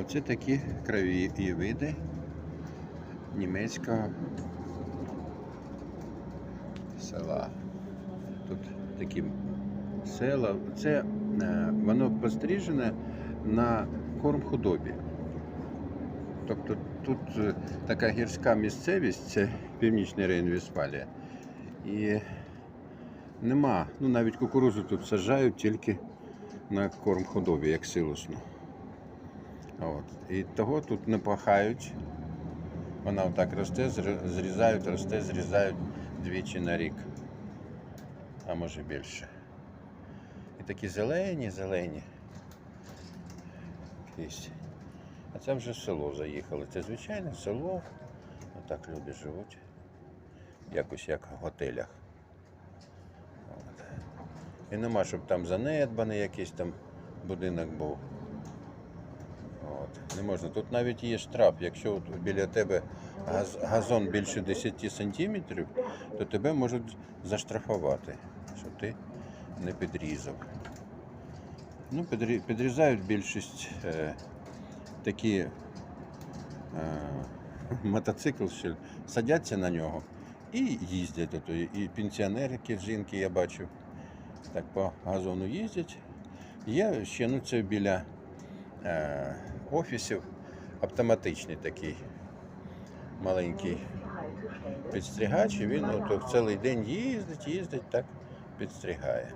Оце такі краєвиди німецького села. Тут такі села. Це е, воно постріжене на корм худобі. Тобто тут е, така гірська місцевість, це північний Рейн-Вестфалія. І нема, ну навіть кукурузу тут саджають тільки на корм худобі, як силосну. От. І того тут не пахають. Вона отак росте, зрізають, росте, зрізають двічі на рік, а може більше. І такі зелені, зелені. Крізь. А це вже село заїхали. Це звичайне село. Отак люди живуть. Якось як в готелях. От. І нема, щоб там занедбаний якийсь там будинок був. От. Не можна. Тут навіть є штраф. Якщо от біля тебе газ- газон більше 10 сантиметрів, то тебе можуть заштрафувати, що ти не підрізав. Ну, підрізають більшість е, такі е, мотоцикл, що садяться на нього і їздять. Ото. І пенсіонерки, жінки я бачив, так по газону їздять. Є ще ну, це біля офісів автоматичний такий маленький підстрігач, і він ото цілий день їздить, їздить, так підстрігає.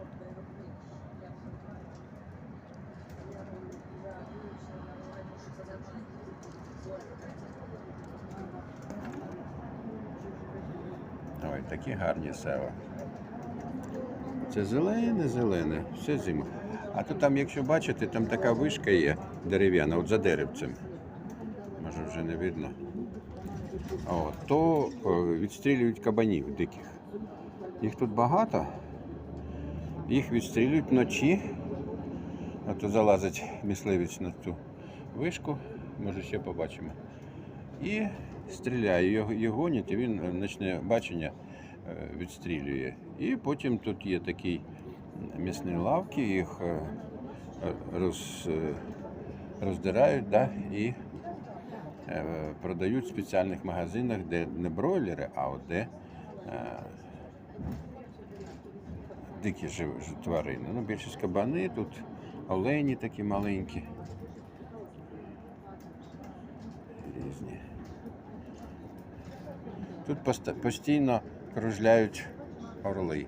Ой, такі гарні села. Це зелене, зелене, все зима. А то там, якщо бачите, там така вишка є дерев'яна, от за деревцем. Може вже не видно. От, то е, відстрілюють кабанів диких. Їх тут багато. Їх відстрілюють вночі. А то залазить мисливець на цю вишку, може ще побачимо. І стріляє, його, його гонять, і він е, ночне бачення відстрілює. І потім тут є такі м'ясні лавки, їх е, е, роз, е, роздирають да, і е, продають в спеціальних магазинах, де не бройлери, а от де е, дикі тварини. Ну, більшість кабани, тут олені такі маленькі. Різні. Тут постійно кружляють орли.